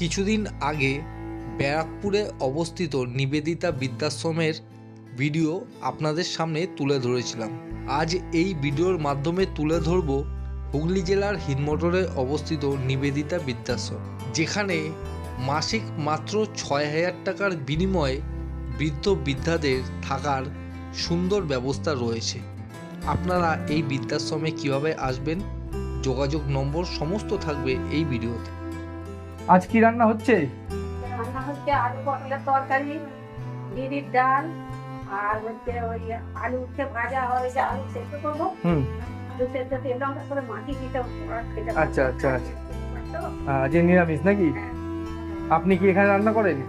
কিছুদিন আগে ব্যারাকপুরে অবস্থিত নিবেদিতা বৃদ্ধাশ্রমের ভিডিও আপনাদের সামনে তুলে ধরেছিলাম। আজ এই ভিডিওর মাধ্যমে তুলে ধরব হুগলি জেলার হিন্দমোটরে অবস্থিত নিবেদিতা বৃদ্ধাশ্রম, যেখানে মাসিক মাত্র ছয় হাজার টাকার বিনিময়ে বৃদ্ধ বৃদ্ধাদের থাকার সুন্দর ব্যবস্থা রয়েছে। আপনারা এই বৃদ্ধাশ্রমে কীভাবে আসবেন? যোগাযোগ নম্বর সমস্ত থাকবে এই ভিডিওতে। আজ কি রান্না হচ্ছে? রান্না হচ্ছে আলু পটলের তরকারি বিরির ডাল আর হচ্ছে ওই ভাজা হয়েছে আলু সেদ্ধ করব। হুম। আলু সেদ্ধ তেল লঙ্কা করে মাটি দিতে। আচ্ছা, আচ্ছা, আচ্ছা। আজ নিরামিষ নাকি? আপনি কি এখানে রান্না করেন?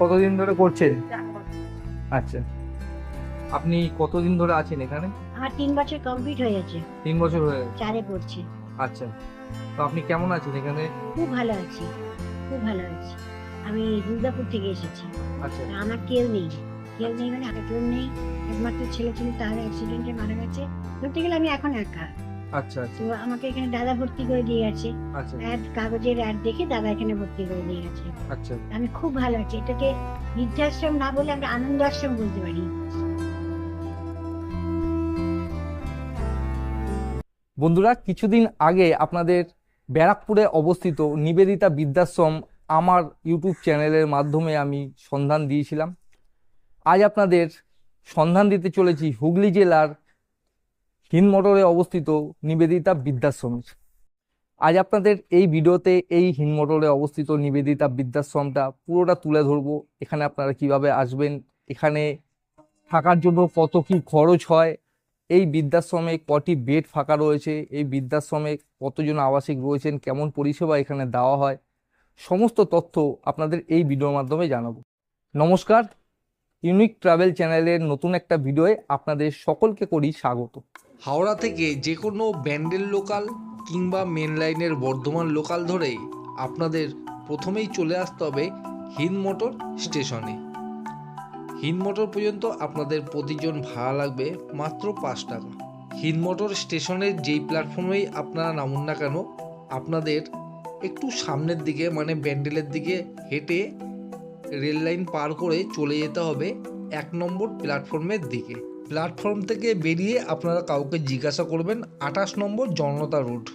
কতদিন ধরে করছেন? আচ্ছা। আপনি কতদিন ধরে আছেন এখানে? আমার তিন বছর কমপ্লিট হয়ে গেছে। তিন বছর হয়ে গেছে। চারে পড়ছি। আচ্ছা। তো আপনি কেমন আছেন এখানে? খুব ভালো আছি খুব ভালো আছি। আমি দুর্গাপুর থেকে এসেছি। আচ্ছা। আমার কেউ নেই। কেউ নেই মানে আর কেউ নেই। একমাত্র ছেলে ছিল তার অ্যাক্সিডেন্টে মারা গেছে। ধরতে গেলে আমি এখন একা। আচ্ছা আচ্ছা। তো আমাকে এখানে দাদা ভর্তি করে দিয়ে গেছে। আচ্ছা। অ্যাড কাগজের অ্যাড দেখে দাদা এখানে ভর্তি করে দিয়ে গেছে। আচ্ছা। আমি খুব ভালো আছি। এটাকে বৃদ্ধাশ্রম না বলে আমরা আনন্দ আশ্রম বলতে পারি। বন্ধুরা, কিছুদিন আগে আপনাদের ব্যারাকপুরে অবস্থিত নিবেদিতা বৃদ্ধাশ্রম আমার ইউটিউব চ্যানেলের মাধ্যমে আমি সন্ধান দিয়েছিলাম। আজ আপনাদের সন্ধান দিতে চলেছি হুগলি জেলার হিনমোটরে অবস্থিত নিবেদিতা বৃদ্ধাশ্রমের আজ আপনাদের এই ভিডিওতে এই হিনমোটরে অবস্থিত নিবেদিতা বৃদ্ধাশ্রমটা পুরোটা তুলে ধরবো। এখানে আপনারা কীভাবে আসবেন, এখানে থাকার জন্য কত কি খরচ হয় এই বৃদ্ধাশ্রমে কটি বেড ফাঁকা রয়েছে, এই বৃদ্ধাশ্রমে কতজন আবাসিক রয়েছেন, কেমন পরিষেবা এখানে দেওয়া হয়, সমস্ত তথ্য আপনাদের এই ভিডিওর মাধ্যমে জানাব। নমস্কার, ইউনিক ট্রাভেল চ্যানেলের নতুন একটা ভিডিওয়ে আপনাদের সকলকে করি স্বাগত। হাওড়া থেকে যে কোনো ব্যান্ডেল লোকাল কিংবা মেন লাইনের বর্ধমান লোকাল ধরেই আপনাদের প্রথমেই চলে আসতে হবে হিন্দ মোটর স্টেশনে। হিন্দ মোটর পর্যন্ত আপনাদের প্রতিজন ভাড়া লাগবে মাত্র পাঁচ টাকা। হিন্দ মোটর স্টেশনের যেই প্ল্যাটফর্মেই আপনারা নামুন না কেন, আপনাদের একটু সামনের দিকে মানে ব্যান্ডেলের দিকে হেঁটে রেল লাইন পার করে চলে যেতে হবে এক নম্বর প্ল্যাটফর্মের দিকে। প্ল্যাটফর্ম থেকে বেরিয়ে আপনারা কাউকে জিজ্ঞাসা করবেন আঠাশ নম্বর জনতা রুট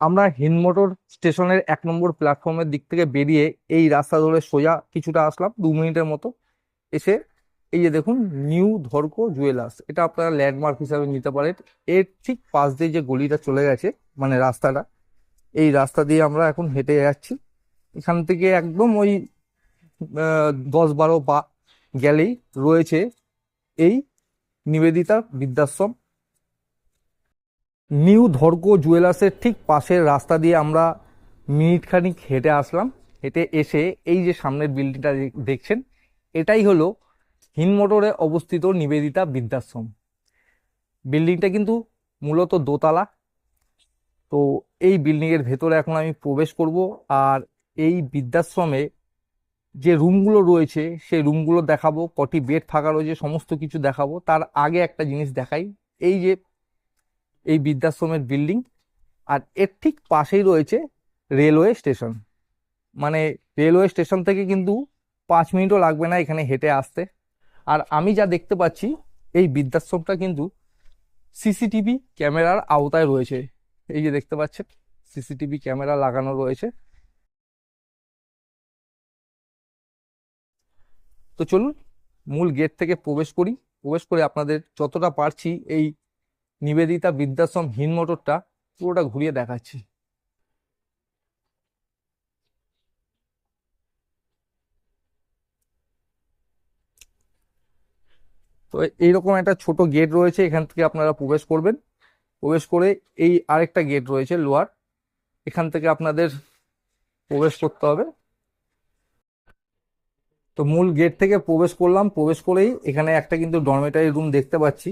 আমরা হিনমোটর স্টেশনের এক নম্বর প্ল্যাটফর্মের দিক থেকে বেরিয়ে এই রাস্তা ধরে সোজা কিছুটা আসলাম, দু মিনিটের মতো। এসে এই যে দেখুন, নিউ ধর্কো জুয়েলার্স, এটা আপনারা ল্যান্ডমার্ক হিসাবে নিতে পারেন। এর ঠিক পাশ দিয়ে যে গলিটা চলে গেছে মানে রাস্তাটা, এই রাস্তা দিয়ে আমরা এখন হেঁটে যাচ্ছি। এখান থেকে একদম ওই দশ বারো পা গেলেই রয়েছে এই নিবেদিতা বৃদ্ধাশ্রম। নিউ ধর্কো জুয়েলার্সের ঠিক পাশের রাস্তা দিয়ে আমরা মিনিট খানিক হেঁটে আসলাম। হেঁটে এসে এই যে সামনের বিল্ডিংটা দেখছেন এটাই হলো হিনমোটরে অবস্থিত নিবেদিতা বৃদ্ধাশ্রম। বিল্ডিংটা কিন্তু মূলত দোতলা। তো এই বিল্ডিংয়ের ভেতরে এখন আমি প্রবেশ করব আর এই বৃদ্ধাশ্রমে যে রুমগুলো রয়েছে, সেই রুমগুলো দেখাবো। কটি বেড ফাঁকা রয়েছে, সমস্ত কিছু দেখাবো। তার আগে একটা জিনিস দেখাই। এই যে, এই বৃদ্ধাশ্রমের বিল্ডিং আর এর ঠিক পাশেই রয়েছে রেলওয়ে স্টেশন। মানে রেলওয়ে স্টেশন থেকে কিন্তু পাঁচ মিনিটও লাগবে না এখানে হেঁটে আসতে। আর আমি যা দেখতে পাচ্ছি, এই বৃদ্ধাশ্রমটা কিন্তু সিসিটিভি ক্যামেরার আওতায় রয়েছে। এই যে দেখতে পাচ্ছেন, সিসিটিভি ক্যামেরা লাগানো রয়েছে। তো চলুন, মূল গেট থেকে প্রবেশ করি। প্রবেশ করে আপনাদের যতটা পারছি এই নিবেদিতা বৃদ্ধাশ্রম হিন মোটরটা পুরোটা ঘুরিয়ে দেখাচ্ছি। তো এইরকম একটা ছোট গেট রয়েছে, এখান থেকে আপনারা প্রবেশ করবেন। প্রবেশ করে এই আরেকটা গেট রয়েছে লোয়ার এখান থেকে আপনাদের প্রবেশ করতে হবে। তো মূল গেট থেকে প্রবেশ করলাম। প্রবেশ করেই এখানে একটা কিন্তু ডরমেটারি রুম দেখতে পাচ্ছি।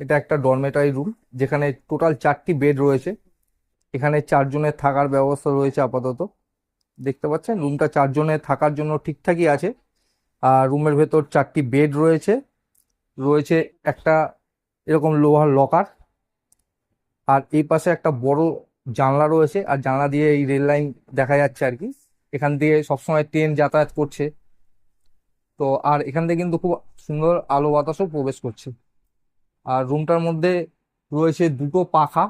এটা একটা ডরমেটারি রুম যেখানে টোটাল চারটি বেড রয়েছে। এখানে চারজনের থাকার ব্যবস্থা রয়েছে আপাতত। দেখতে পাচ্ছেন? রুমটা চারজনের থাকার জন্য ঠিকঠাকই আছে। আর রুমের ভেতর চারটি বেড রয়েছে। রয়েছে একটা এরকম লোহার লকার আর এই পাশে একটা বড় জানলা রয়েছে আর জানলা দিয়ে এই রেল লাইন দেখা যাচ্ছে আর কি। এখান দিয়ে সবসময় ট্রেন যাতায়াত করছে। তো আর এখান থেকে কিন্তু খুব সুন্দর আলো বাতাসও প্রবেশ করছে। আর রুমটার মধ্যে রয়েছে দুটো পাখা,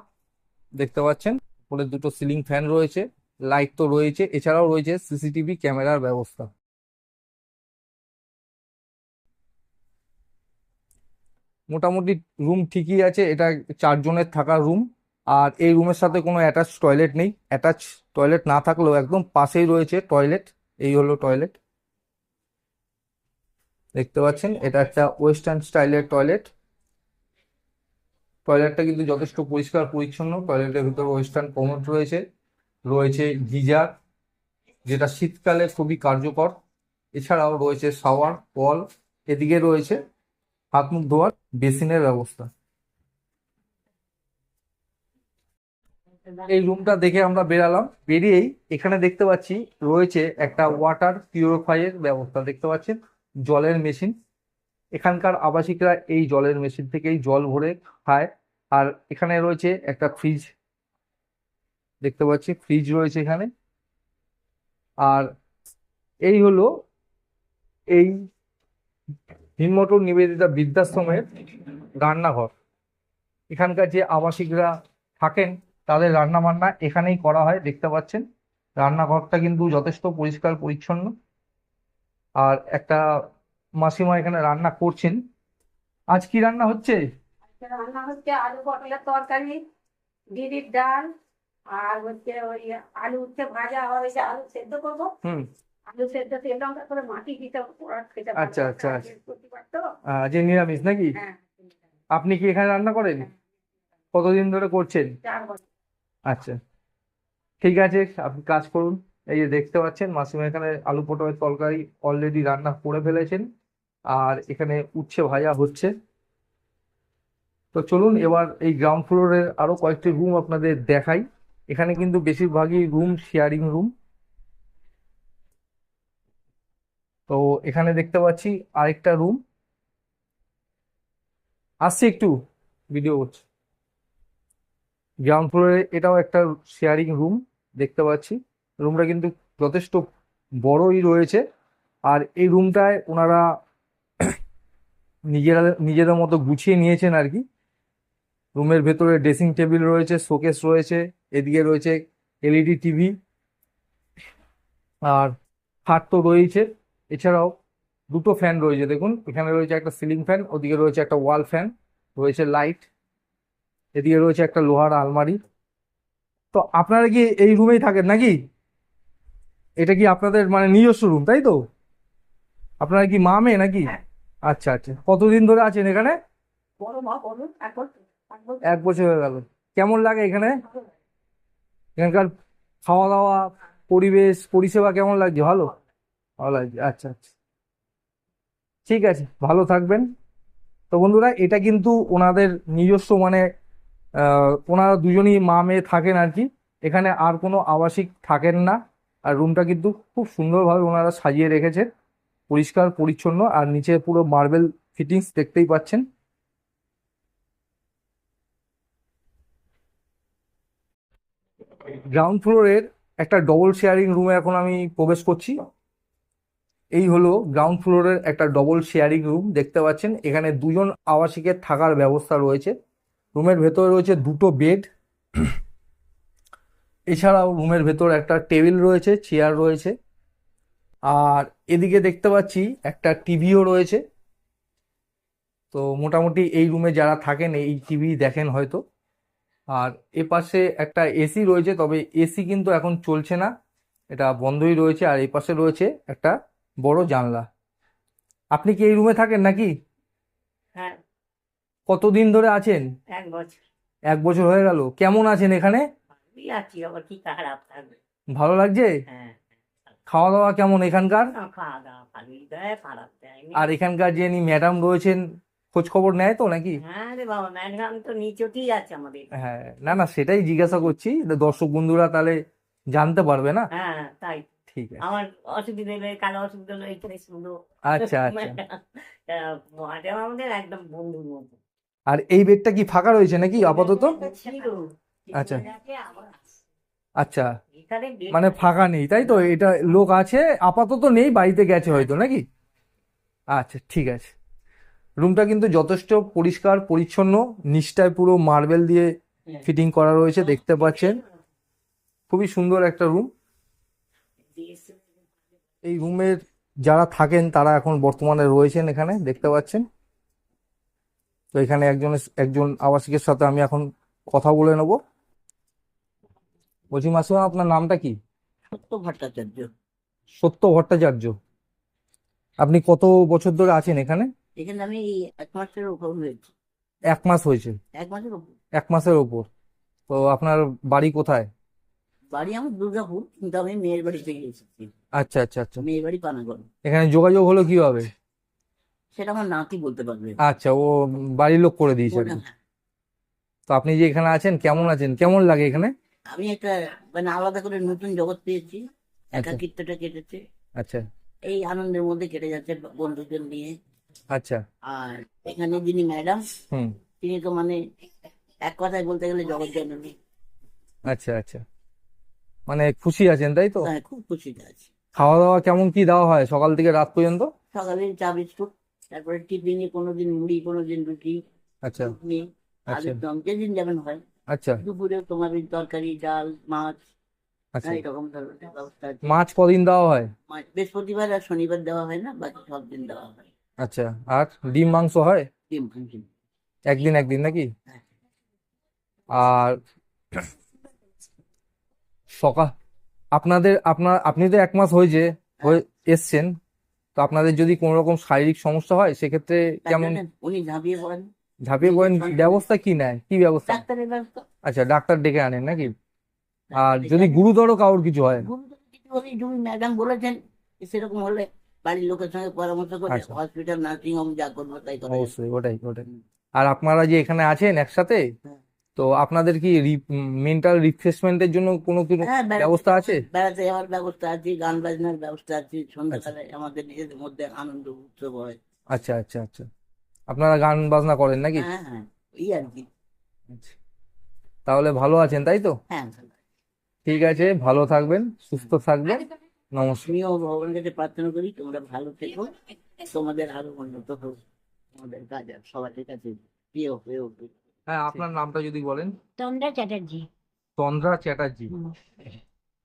দেখতে পাচ্ছেন? উপরে দুটো সিলিং ফ্যান রয়েছে লাইট তো রয়েছে, এছাড়াও রয়েছে সিসিটিভি ক্যামেরার ব্যবস্থা। মোটামুটি রুম ঠিকই আছে, এটা চারজনের থাকার রুম আর এই রুমের সাথে কোনো অ্যাটাচ টয়লেট নেই। অ্যাটাচ টয়লেট না থাকলেও একদম পাশেই রয়েছে টয়লেট এই হলো টয়লেট দেখতে পাচ্ছেন, এটা একটা ওয়েস্টার্ন স্টাইলের টয়লেট টয়লেটটা কিন্তু যথেষ্ট পরিষ্কার, পরিচ্ছন্ন। টয়লেটের ভিতরে ওয়েস্টার্ন কমোড রয়েছে। রয়েছে গিজার যেটা শীতকালে খুবই কার্যকর। এছাড়াও রয়েছে শাওয়ার কল এদিকে রয়েছে হাত মুখ ধোয়ার বেসিনের ব্যবস্থা। এই রুমটা দেখে আমরা বেরালাম। বেরিয়েই এখানে দেখতে পাচ্ছি রয়েছে একটা ওয়াটার পিউরিফায়ার ব্যবস্থা। দেখতে পাচ্ছেন? জলের মেশিন এখানকার আবাসিকরা এই জলের মেশিন থেকেই জল ভরে খায়। আর এখানে রয়েছে একটা ফ্রিজ দেখতে পাচ্ছি ফ্রিজ রয়েছে এখানে। আর এই হলো এই হিনমটর নিবেদিতা বৃদ্ধাশ্রমের রান্নাঘর। এখানকার যে আবাসিকরা থাকেন তাদের রান্না বান্না এখানেই করা হয় দেখতে পাচ্ছেন। রান্নাঘরটা কিন্তু যথেষ্ট পরিষ্কার পরিচ্ছন্ন। আর একটা মাসিমা এখানে রান্না করছেন। আজ কি রান্না হচ্ছে? রান্না হচ্ছে আলু পটলের তরকারি বিড়ির ডাল আর হচ্ছে ওই আলু উচ্ছে ভাজা হবে যে আলু সেদ্ধ করব। আচ্ছা, আচ্ছা, আচ্ছা। নিরামিষ নাকি? হ্যাঁ আপনি কি এখানে রান্না করেন? কতদিন ধরে করছেন? আচ্ছা ঠিক আছে আপনি কাজ করুন। এই যে দেখতে পাচ্ছেন মাসিমা এখানে আলু পটলের তরকারি অলরেডি রান্না করে ফেলেছেন। আর এখানে উচ্ছে ভাজা হচ্ছে। তো চলুন এবার এই গ্রাউন্ড ফ্লোরের আরও কয়েকটি রুম আপনাদের দেখাই। এখানে কিন্তু বেশিরভাগই রুম শেয়ারিং রুম তো এখানে দেখতে পাচ্ছি আরেকটা রুম আসছি একটু ভিডিও করছি। গ্রাউন্ড ফ্লোরে এটাও একটা শেয়ারিং রুম দেখতে পাচ্ছি। রুমটা কিন্তু যথেষ্ট বড়ই রয়েছে। আর এই রুমটায় ওনারা নিজেরা, নিজেদের মতো গুছিয়ে নিয়েছেন আর কি। রুমের ভেতরে ড্রেসিং টেবিল রয়েছে শোকেস রয়েছে, এদিকে রয়েছে এলইডি টিভি আর খাট তো রয়েছে এছাড়াও দুটো ফ্যান রয়েছে দেখুন। এখানে রয়েছে একটা সিলিং ফ্যান ওদিকে রয়েছে একটা ওয়াল ফ্যান রয়েছে লাইট এদিকে রয়েছে একটা লোহার আলমারি। তো আপনারা কি এই রুমেই থাকেন নাকি? এটা কি আপনাদের মানে নিজস্ব রুম তাই তো? আপনারা কি মা মেয়ে নাকি? আচ্ছা আচ্ছা। কতদিন ধরে আছেন এখানে? এক বছর। হয়ে গেল। কেমন লাগে এখানে? এখানকার খাওয়া দাওয়া পরিবেশ পরিষেবা কেমন লাগছে? ভালো? লাগছে আচ্ছা আচ্ছা। ঠিক আছে, ভালো থাকবেন। তো বন্ধুরা, এটা কিন্তু ওনাদের নিজস্ব মানে ওনারা দুজনই মা মেয়ে থাকেন আর কি। এখানে আর কোনো আবাসিক থাকেন না। আর রুমটা কিন্তু খুব সুন্দরভাবে ওনারা সাজিয়ে রেখেছেন। পরিষ্কার, পরিচ্ছন্ন, আর নিচে পুরো মার্বেল ফিটিংস দেখতেই পাচ্ছেন। গ্রাউন্ড ফ্লোরের একটা ডবল শেয়ারিং রুমে এখন আমি প্রবেশ করছি। এই হলো গ্রাউন্ড ফ্লোরের একটা ডবল শেয়ারিং রুম দেখতে পাচ্ছেন। এখানে দুজন আবাসিকের থাকার ব্যবস্থা রয়েছে। রুমের ভেতরে রয়েছে দুটো বেড এছাড়াও রুমের ভেতর একটা টেবিল রয়েছে চেয়ার রয়েছে। আর এদিকে দেখতে পাচ্ছি একটা টিভিও রয়েছে। তো মোটামুটি এই রুমে যারা থাকেন, এই টিভি দেখেন হয়তো। আর এ পাশে একটা এসি রয়েছে, তবে এসি কিন্তু এখন চলছে না। এটা বন্ধই রয়েছে, আর এই পাশে রয়েছে একটা বড় জানলা। আপনি কি এই রুমে থাকেন নাকি? হ্যাঁ। কতদিন ধরে আছেন? এক বছর। এক বছর হয়ে গেল। কেমন আছেন এখানে? ভালোই আছি আবার কি খারাপ থাকবে? ভালো লাগছে? হ্যাঁ। খাওয়া দাওয়া কেমন এখানকার? খাওয়া দাওয়া ভালোই দেয় খারাপ দেয়নি। আর এখানকার যিনি ম্যাডাম রয়েছেন খোঁজ খবর নেয় তো নাকি? হ্যাঁ রে বাবা ম্যাডাম তো নিচতেই আছে আমাদের। হ্যাঁ না না সেটাই জিজ্ঞাসা করছি দর্শক বন্ধুরা তাহলে জানতে পারবে না? হ্যাঁ তাই ঠিক আছে। আমার অসুবিধা হলে কালো অসুবিধা হলে এখানে শুধু আচ্ছা আচ্ছা। ম্যাডাম আমাদের একদম বন্ধুর মতো। আর এই বেডটা কি ফাঁকা রয়েছে নাকি আপাতত? আচ্ছা। আচ্ছা। bed মানে ফাঁকা নেই তাই তো? এটা লোক আছে আপাতত নেই বাড়িতে গেছে হয়তো নাকি? আচ্ছা ঠিক আছে। রুমটা কিন্তু যথেষ্ট পরিষ্কার পরিচ্ছন্ন নিচটায় পুরো মার্বেল দিয়ে হ্যাঁ। ফিটিং করা রয়েছে দেখতে পাচ্ছেন। খুবই সুন্দর একটা রুম। এই রুমের যারা থাকেন তারা এখন বর্তমানে রয়েছেন এখানে দেখতে পাচ্ছেন। তো এখানে একজন একজন আবাসিকের সাথে আমি এখন কথা বলে নেব। বলছি মাসিমা আপনার নামটা কি? সত্য ভট্টাচার্য। সত্য ভট্টাচার্য। আপনি কত বছর ধরে আছেন এখানে? এখানে আমি এক মাসের উপর হয়েছি। এক মাস হয়েছে? এক মাসের উপর। এক মাসের ওপর তো আপনার বাড়ি কোথায়? বাড়ি আমার দুর্গাপুর কিন্তু আমি মেয়ের বাড়ি থেকে এসেছি। আচ্ছা আচ্ছা আচ্ছা। মেয়ের বাড়ি পানাগড়। এখানে যোগাযোগ হলো কীভাবে? সেটা আমার নাতি বলতে পারবে। আচ্ছা ও বাড়ির লোক করে দিয়েছে। কি। তো আপনি যে এখানে আছেন কেমন আছেন? কেমন লাগে এখানে? আমি একটা মানে আলাদা করে নতুন জগৎ পেয়েছি। আচ্ছা। একাকিত্বটা কেটেছে। আচ্ছা। এই আনন্দের মধ্যে কেটে যাচ্ছে বন্ধুদের নিয়ে। আচ্ছা। আর এখানে যিনি ম্যাডাম তিনি তো মানে এক কথায় বলতে গেলে জগৎ জননী আচ্ছা আচ্ছা। মানে খুশি আছেন তাই তো? হ্যাঁ খুব খুশি আছি। খাওয়া দাওয়া কেমন কি দেওয়া হয় সকাল থেকে রাত পর্যন্ত? সকালে চা বিস্কুট তারপরে টিফিনে কোনোদিন মুড়ি কোনোদিন রুটি আচ্ছা। ঘুগনি আচ্ছা। আলুর দম যেদিন যেমন হয়। আচ্ছা। দুপুরে তোমার ওই তরকারি ডাল মাছ আচ্ছা। এরকম ধরনের ব্যবস্থা আছে। মাছ কদিন দেওয়া হয়? মাছ বৃহস্পতিবার আর শনিবার দেওয়া হয় না বাকি সব দিন দেওয়া হয়। আচ্ছা। আর ডিম মাংস হয়? ডিম ফুলকিম একদিন একদিন নাকি? হ্যাঁ। আর সকাল। আপনাদের আপনার আপনি তো এক মাস হয়েছে হয়ে এসছেন তো আপনাদের যদি কোনো রকম শারীরিক সমস্যা হয় সেক্ষেত্রে কেমন উনি ঝাঁপিয়ে পড়েন। ঝাঁপিয়ে পড়েন? ব্যবস্থা কি নেয়? কি ব্যবস্থা? ডাক্তারের ব্যবস্থা। আচ্ছা ডাক্তার ডেকে আনেন নাকি? আর যদি গুরুতর কারোর কিছু হয়? গুরুতর কিছু হলে যদি ম্যাডাম বলেছেন সেরকম হলে বাড়ির লোকের সঙ্গে পরামর্শ করে। হসপিটাল নার্সিং হোম যা করব তাই করা যাবে। অবশ্যই ওটাই ওটাই। আর আপনারা যে এখানে আছেন একসাথে? হ্যাঁ। তো আপনাদের কি মেন্টাল রিফ্রেশমেন্টের জন্য কোনো কোনো হ্যাঁ ব্যবস্থা আছে? বেড়াতে যাওয়ার ব্যবস্থা আছে গান বাজনার ব্যবস্থা আছে আচ্ছা। সন্ধ্যাবেলায় আমাদের নিজেদের মধ্যে আনন্দ উৎসব হয়। আচ্ছা আচ্ছা আচ্ছা। আপনারা গান বাজনা করেন নাকি? হ্যাঁ হ্যাঁ এই আর কি। আচ্ছা। তাহলে ভালো আছেন তাই তো? হ্যাঁ ঠিক আছে ভালো থাকবেন সুস্থ থাকবেন। নমস্কার। আমিও ভগবানের কাছে প্রার্থনা করি তোমরা ভালো থেকো। তোমাদের আরও উন্নত হোক। তোমাদের কাজ সবার কাছে প্রিয় হয়ে উঠবে হ্যাঁ আপনার নামটা যদি বলেন। তন্দ্রা চ্যাটার্জি। তন্দ্রা চ্যাটার্জি।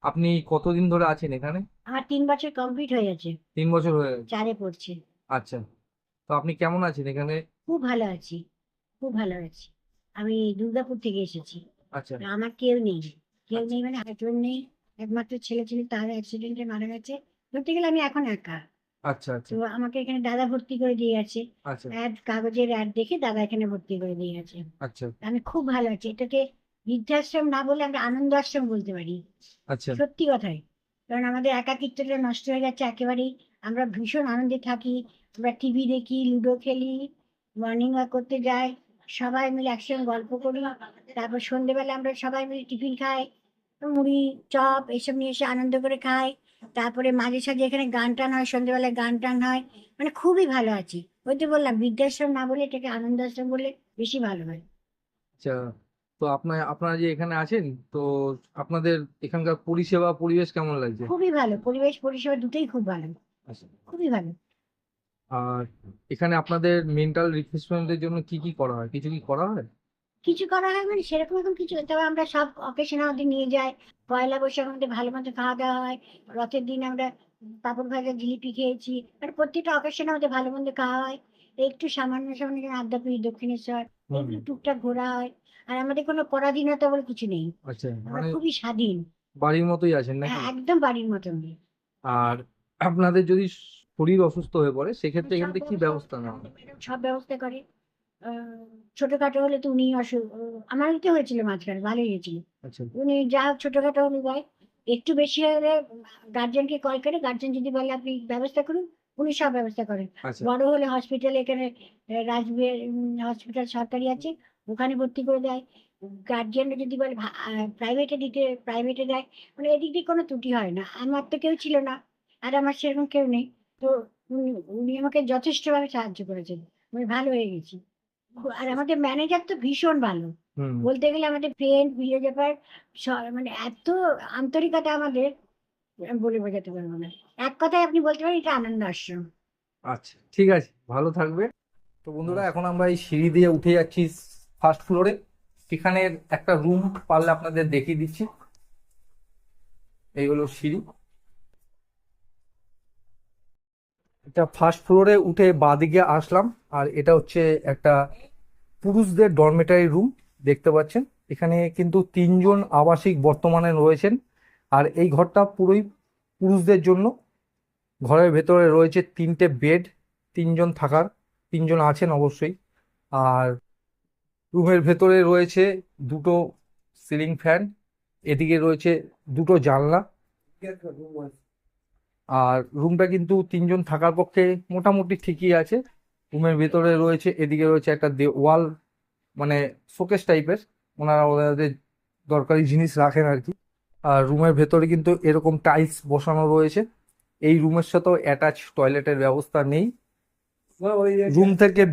আপনি কতদিন ধরে আছেন এখানে? আমার তিন বছর কমপ্লিট হয়ে গেছে। তিন বছর হয়ে গেছে। চারে পড়ছে। আচ্ছা। তো আপনি কেমন আছেন এখানে? খুব ভালো আছি। খুব ভালো আছি। আমি দুর্গাপুর থেকে এসেছি। আচ্ছা। আমার কেউ নেই। কেউ নেই মানে হাজবেন্ড নেই। একমাত্র ছেলে ছিল তার অ্যাক্সিডেন্টে মারা গেছে। ধরতে গেলে আমি এখন একা। আচ্ছা আচ্ছা। তো আমাকে এখানে দাদা ভর্তি করে দিয়ে গেছে আচ্ছা। অ্যাড কাগজের অ্যাড দেখে দাদা এখানে ভর্তি করে দিয়ে গেছে আচ্ছা। আমি খুব ভালো আছি। এটাকে বৃদ্ধাশ্রম না বলে আমরা আনন্দ আশ্রম বলতে পারি। আচ্ছা। সত্যি কথাই। কারণ আমাদের একাকিত্বটা নষ্ট হয়ে যাচ্ছে একেবারেই। আমরা ভীষণ আনন্দে থাকি। আমরা টিভি দেখি লুডো খেলি মর্নিং ওয়াক করতে যাই। সবাই মিলে একসঙ্গে গল্প করি। তারপর সন্ধেবেলা আমরা সবাই মিলে টিফিন খাই। মুড়ি চপ এসব নিয়ে এসে আনন্দ করে খাই। তারপরে মাঝে সাঝে এখানে গান টান হয় সন্ধ্যেবেলায় গান টান হয়। মানে খুবই ভালো আছি। ওই তো বললাম বৃদ্ধাশ্রম না বলে এটাকে আনন্দ আশ্রম বললে বেশি ভালো হয়। আচ্ছা তো আপনার আপনারা যে এখানে আছেন তো আপনাদের এখানকার পরিষেবা পরিবেশ কেমন লাগছে? খুবই ভালো। পরিবেশ পরিষেবা দুটোই খুব ভালো। আচ্ছা। খুবই ভালো। আর এখানে আপনাদের মেন্টাল রিফ্রেশমেন্টের জন্য কি কি করা হয়? কিছু কি করা হয়? কিছু করা হয় মানে সেরকম এখন কিছু তবে আমরা সব অকেশনে আমাদের নিয়ে যাই পয়লা বৈশাখ আমাদের ভালো মতো খাওয়া দাওয়া হয়। রথের দিন আমরা পাপড় ভাজা জিলিপি খেয়েছি। মানে প্রত্যেকটা অকেশনে আমাদের ভালো মন্দ খাওয়া হয়। একটু সামান্য সামান্য যেমন আদ্যাপীঠ দক্ষিণেশ্বর টুকটাক ঘোরা হয়। আর আমাদের কোনো পরাধীনতা বলে কিছু নেই। আচ্ছা আমরা মানে খুবই স্বাধীন। বাড়ির মতোই আছেন নাকি? হ্যাঁ একদম বাড়ির মতন। আর আপনাদের যদি শরীর অসুস্থ হয়ে পড়ে সেক্ষেত্রে এখান থেকে কি ব্যবস্থা নেওয়া সব ব্যবস্থা করে। ছোটখাটো হলে তো উনি আমার তো হয়েছিল মাঝখানে ভালোই হয়েছিল। আচ্ছা। উনি যা ছোটখাটো হলে যায় একটু বেশি হলে গার্জেনকে কল করে গার্জেন যদি বলে আপনি ব্যবস্থা করুন উনি সব ব্যবস্থা করেন। আচ্ছা। বড় হলে হসপিটালে এখানে রাজবিহার হসপিটাল সরকারি আছে ওখানে ভর্তি করে দেয়। গার্জিয়ানরা যদি বলে প্রাইভেটে দিতে প্রাইভেটে দেয় মানে এদিক দিয়ে কোনো ত্রুটি হয় না। আমার তো কেউ ছিল না আর আমার সেরকম কেউ নেই। তো উনি উনি আমাকে যথেষ্টভাবে সাহায্য করেছেন। আমি ভালো হয়ে গেছি। আর আমাদের ম্যানেজার তো ভীষণ ভালো। হুম। বলতে গেলে আমাদের ফ্রেন্ড ভিলেজেপার মানে এত আন্তরিকতা আমাদের বলে বোঝাতে পারব না। এক কথায় আপনি বলতে পারেন এটা আনন্দ আশ্রম। আচ্ছা ঠিক আছে ভালো থাকবে তো বন্ধুরা এখন আমরা এই সিঁড়ি দিয়ে উঠে যাচ্ছি ফার্স্ট ফ্লোরে এখানে একটা রুম পারলে আপনাদের দেখিয়ে দিচ্ছি। এই হলো সিঁড়ি। এটা ফার্স্ট ফ্লোরে উঠে বাঁদিকে আসলাম, আর এটা হচ্ছে একটা পুরুষদের ডরমেটারি রুম দেখতে পাচ্ছেন। এখানে কিন্তু তিনজন আবাসিক বর্তমানে রয়েছেন, আর এই ঘরটা পুরোই পুরুষদের জন্য। ঘরের ভেতরে রয়েছে তিনটে বেড তিনজন থাকার, তিনজন আছেন অবশ্যই। আর রুমের ভেতরে রয়েছে দুটো সিলিং ফ্যান এদিকে রয়েছে দুটো জানলা। আর রুমটা কিন্তু তিনজন থাকার পক্ষে মোটামুটি ঠিকই আছে। রুমের ভেতরে রয়েছে, এদিকে রয়েছে একটা ওয়াল মানে শোকেস টাইপের ওনারা ওনাদের দরকারি জিনিস রাখেন আর কি। আর রুমের ভেতরে কিন্তু এরকম টাইলস বসানো রয়েছে। এই রুমের সাথেও অ্যাটাচ টয়লেটের ব্যবস্থা নেই। রুম থেকে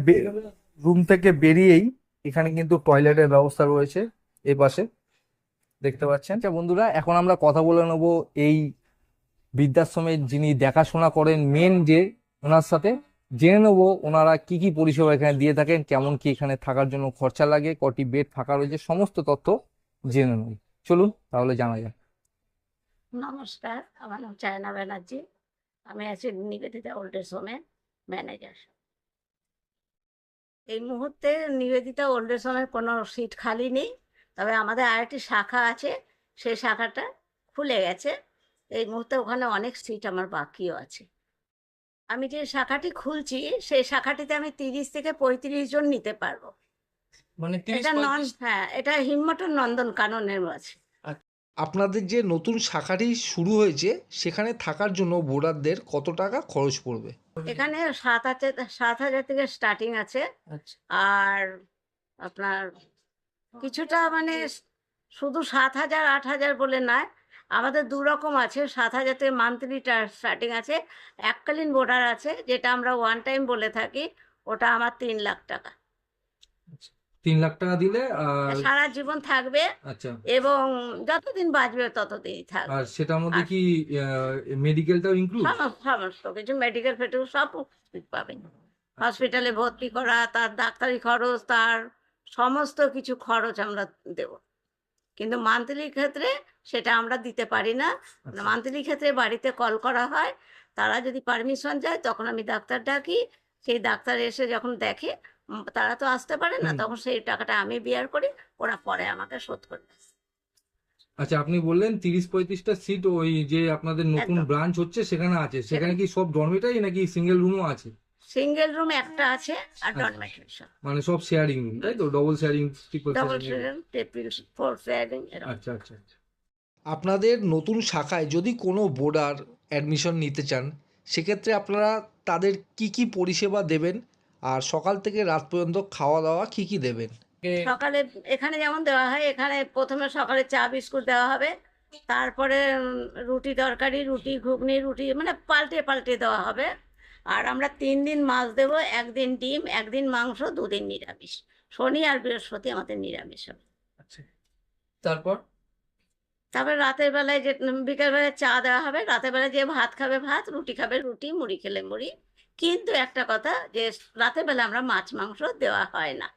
রুম থেকে বেরিয়েই এখানে কিন্তু টয়লেটের ব্যবস্থা রয়েছে এই পাশে দেখতে পাচ্ছেন? আচ্ছা বন্ধুরা, এখন আমরা কথা বলে নেব এই বৃদ্ধাশ্রমের যিনি দেখাশোনা করেন মেন যে ওনার সাথে, জেনে নেব ওনারা কি কি পরিষেবা এখানে দিয়ে থাকেন, কেমন কি এখানে থাকার জন্য খরচা লাগে, কটি বেড ফাঁকা রয়েছে, সমস্ত তথ্য জেনে নেব। চলুন তাহলে জানা যাক। নমস্কার, আমার নাম চায়না ব্যানার্জি। আমি আছি নিবেদিতা ওল্ড এজ হোমের ম্যানেজার। এই মুহূর্তে নিবেদিতা ওল্ড এজ হোমের কোনো সিট খালি নেই, তবে আমাদের আরেকটি শাখা আছে, সেই শাখাটা খুলে গেছে। এই মুহূর্তে ওখানে অনেক সিট আমার বাকিও আছে। আমি যে শাখাটি খুলছি সেই শাখাটিতে আমি তিরিশ থেকে পঁয়ত্রিশ জন নিতে পারব। মানে এটা নন হ্যাঁ এটা হিম্মটন নন্দন কাননের আছে আপনাদের যে নতুন শাখাটি শুরু হয়েছে সেখানে থাকার জন্য বোর্ডারদের কত টাকা খরচ পড়বে? এখানে সাত হাজার সাত হাজার থেকে স্টার্টিং আছে। আচ্ছা। আর আপনার কিছুটা মানে শুধু সাত হাজার আট হাজার বলে নয় আমাদের দু রকম আছে। সাত হাজার থেকে মান্থলি স্টার্টিং আছে। এককালীন বোর্ডার আছে যেটা আমরা ওয়ান টাইম বলে থাকি ওটা আমার তিন লাখ টাকা। তিন লাখ টাকা দিলে সারা জীবন থাকবে আচ্ছা। এবং যতদিন বাঁচবে ততদিনই থাকবে। আর সেটার মধ্যে কি মেডিকেলটাও ইনক্লুড সমস্ত কিছু মেডিকেল ফেটেল সব পাবেন। হসপিটালে ভর্তি করা তার ডাক্তারি খরচ তার সমস্ত কিছু খরচ আমরা দেব। কিন্তু মান্থলি ক্ষেত্রে সেটা আমরা দিতে পারি না। মান্থলি ক্ষেত্রে বাড়িতে কল করা হয় তারা যদি পারমিশন যায় তখন আমি ডাক্তার ডাকি সেই ডাক্তার এসে যখন দেখে তারা তো আসতে পারে না তখন সেই টাকাটা আমি বিয়ার করি ওরা পরে আমাকে শোধ করে আচ্ছা আপনি বললেন তিরিশ পঁয়ত্রিশটা সিট ওই যে আপনাদের নতুন ব্রাঞ্চ হচ্ছে সেখানে আছে। সেখানে কি সব ডরমিটারি নাকি সিঙ্গেল রুমও আছে? সিঙ্গেল রুম একটা আছে আর আচ্ছা। ডরমেটরি সব। মানে সব শেয়ারিং রুম তাই তো? Double sharing triple double sharing sharing triple four sharing আচ্ছা আচ্ছা আচ্ছা। আপনাদের নতুন শাখায় যদি কোনো বোর্ডার অ্যাডমিশন নিতে চান সেক্ষেত্রে আপনারা তাদের কি কি পরিষেবা দেবেন? আর সকাল থেকে রাত পর্যন্ত খাওয়া দাওয়া কি কি দেবেন? সকালে এখানে যেমন দেওয়া হয় এখানে প্রথমে সকালে চা বিস্কুট দেওয়া হবে। তারপরে রুটি তরকারি রুটি ঘুগনি রুটি মানে পাল্টে পাল্টে দেওয়া হবে। আর আমরা তিন দিন মাছ দেবো একদিন ডিম একদিন মাংস দুদিন নিরামিষ। শনি আর বৃহস্পতি আমাদের নিরামিষ হবে। আচ্ছা। তারপর? তারপরে রাতের বেলায় যে বিকেল বেলায় চা দেওয়া হবে রাতের বেলায় যে ভাত খাবে ভাত রুটি খাবে রুটি মুড়ি খেলে মুড়ি। কিন্তু একটা কথা যে রাতের বেলা আমরা মাছ মাংস দেওয়া হয় না।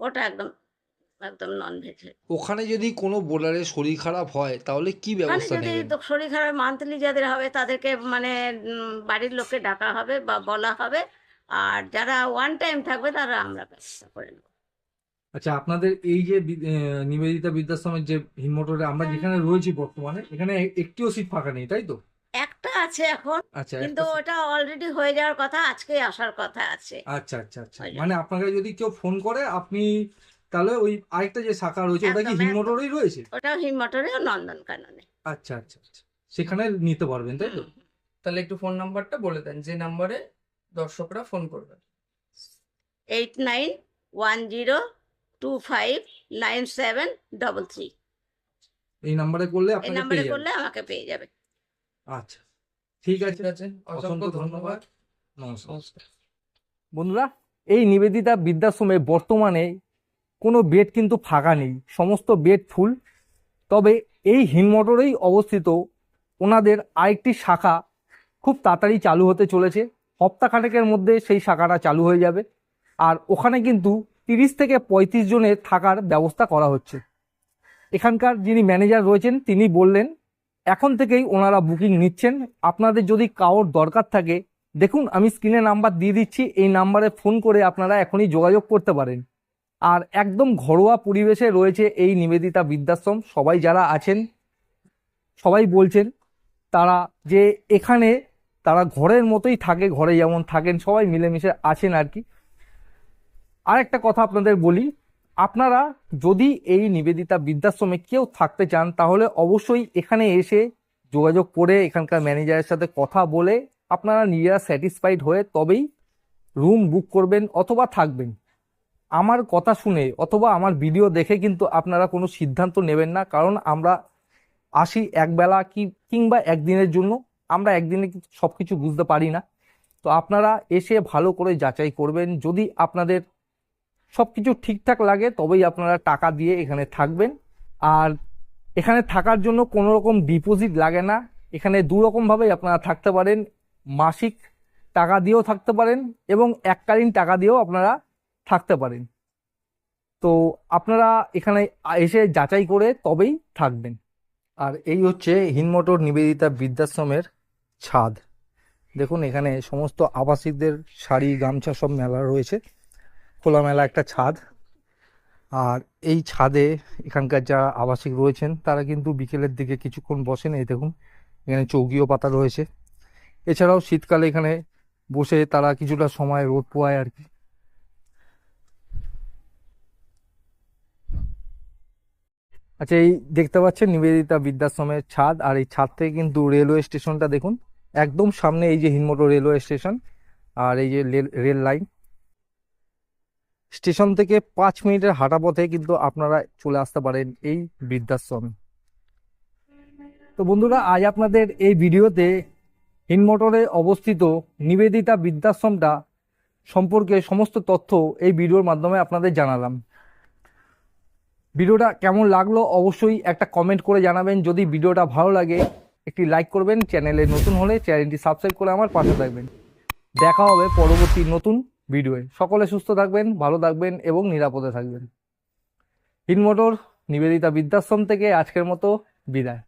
ওটা একদম একদম নন ভেজ ওখানে যদি কোনো বোর্ডারের শরীর খারাপ হয় তাহলে কি ব্যবস্থা যদি শরীর খারাপ মান্থলি যাদের হবে তাদেরকে মানে বাড়ির লোককে ডাকা হবে বা বলা হবে। আর যারা ওয়ান টাইম থাকবে তারা আমরা ব্যবস্থা করে নেব। আচ্ছা আপনাদের এই যে নিবেদিতা বৃদ্ধাশ্রমের যে হিমমোটরে আমরা যেখানে রয়েছি বর্তমানে এখানে একটিও সিট ফাঁকা নেই তাই তো? একটা আছে এখন আচ্ছা কিন্তু ওটা অলরেডি হয়ে যাওয়ার কথা আজকে আসার কথা আছে। আচ্ছা আচ্ছা আচ্ছা। মানে আপনাকে যদি কেউ ফোন করে আপনি তাহলে ওই আরেকটা যে শাখা রয়েছে ওটা কি হিমমোটরেই রয়েছে? ওটাও হিমমটরে নন্দন কাননে আচ্ছা আচ্ছা আচ্ছা। সেখানে নিতে পারবেন তাই তো? তাহলে একটু ফোন নাম্বারটা বলে দেন যে নাম্বারে দর্শকরা ফোন করবে eight nine one zero two five nine seven double three এই নাম্বারে করলে এই নাম্বারে পেয়ে করলে যাবেন আমাকে পেয়ে যাবে। আচ্ছা। ঠিক আছে। আছে। অসংখ্য ধন্যবাদ। নমস্কার। বন্ধুরা এই নিবেদিতা বৃদ্ধাশ্রমে বর্তমানে কোনো বেড কিন্তু ফাঁকা নেই। সমস্ত বেড ফুল। তবে এই হিন মোটরেই অবস্থিত ওনাদের আরেকটি শাখা খুব তাড়াতাড়ি চালু হতে চলেছে। সপ্তাহখানেকের মধ্যে সেই শাখাটা চালু হয়ে যাবে। আর ওখানে কিন্তু তিরিশ থেকে পঁয়ত্রিশ জনের থাকার ব্যবস্থা করা হচ্ছে। এখানকার যিনি ম্যানেজার রয়েছেন, তিনি বললেন, এখন থেকেই ওনারা বুকিং নিচ্ছেন। আপনাদের যদি কাউর দরকার থাকে, দেখুন, আমি স্ক্রিনে নাম্বার দিয়ে দিচ্ছি। এই নাম্বারে ফোন করে আপনারা এখনই যোগাযোগ করতে পারেন। আর একদম ঘরোয়া পরিবেশে রয়েছে এই নিবেদিতা বৃদ্ধাশ্রম। সবাই যারা আছেন, সবাই বলছেন, তারা যে এখানে, তারা ঘরের মতোই থাকে, ঘরে যেমন থাকেন, সবাই মিলেমিশে আছেন আর কি। আর একটা কথা আপনাদের বলি, আপনারা যদি এই নিবেদিতা বৃদ্ধাশ্রমে কেউ থাকতে চান, তাহলে অবশ্যই এখানে এসে যোগাযোগ করে এখানকার ম্যানেজারের সাথে কথা বলে আপনারা নিজেরা স্যাটিসফাইড হয়ে তবেই রুম বুক করবেন অথবা থাকবেন। আমার কথা শুনে অথবা আমার ভিডিও দেখে কিন্তু আপনারা কোনো সিদ্ধান্ত নেবেন না, কারণ আমরা আসি একবেলা কি, কিংবা একদিনের জন্য, আমরা একদিনে সব কিছু বুঝতে পারি না। তো আপনারা এসে ভালো করে যাচাই করবেন। যদি আপনাদের সব কিছু ঠিকঠাক লাগে, তবেই আপনারা টাকা দিয়ে এখানে থাকবেন। আর এখানে থাকার জন্য কোনো রকম ডিপোজিট লাগে না। এখানে দু রকমভাবেই আপনারা থাকতে পারেন। মাসিক টাকা দিয়েও থাকতে পারেন এবং এককালীন টাকা দিয়েও আপনারা থাকতে পারেন। তো আপনারা এখানে এসে যাচাই করে তবেই থাকবেন। আর এই হচ্ছে হিনমোটর নিবেদিতা বৃদ্ধাশ্রমের ছাদ। দেখুন এখানে সমস্ত আবাসিকদের শাড়ি, গামছা সব মেলা রয়েছে। খোলামেলা একটা ছাদ। আর এই ছাদে এখানকার যারা আবাসিক রয়েছেন, তারা কিন্তু বিকেলের দিকে কিছুক্ষণ বসেন। এই দেখুন, এখানে চৌকিও পাতা রয়েছে। এছাড়াও শীতকালে এখানে বসে তারা কিছুটা সময় রোদ পোয়ায় আর কি। আচ্ছা এই দেখতে পাচ্ছেন নিবেদিতা বৃদ্ধাশ্রমের ছাদ। আর এই ছাদ থেকে কিন্তু রেলওয়ে স্টেশনটা দেখুন, একদম সামনে এই যে হিনমোটো রেলওয়ে স্টেশন। আর এই যে রেল- রেল লাইন। স্টেশন থেকে পাঁচ মিনিটের হাঁটা পথে কিন্তু আপনারা চলে আসতে পারেন এই বৃদ্ধাশ্রমে। তো বন্ধুরা, আজ আপনাদের এই ভিডিওতে হিনমোটরে অবস্থিত নিবেদিতা বৃদ্ধাশ্রমটা সম্পর্কে সমস্ত তথ্য এই ভিডিওর মাধ্যমে আপনাদের জানালাম। ভিডিওটা কেমন লাগল অবশ্যই একটা কমেন্ট করে জানাবেন। যদি ভিডিওটা ভালো লাগে, একটি লাইক করবেন। চ্যানেলে নতুন হলে চ্যানেলটি সাবস্ক্রাইব করে আমার পাশে থাকবেন। দেখা হবে পরবর্তী নতুন ভিডিওয়ে। সকলে সুস্থ থাকবেন, ভালো থাকবেন এবং নিরাপদে থাকবেন। হিনমোটর নিবেদিতা বিদ্যাশ্রম থেকে আজকের মতো বিদায়।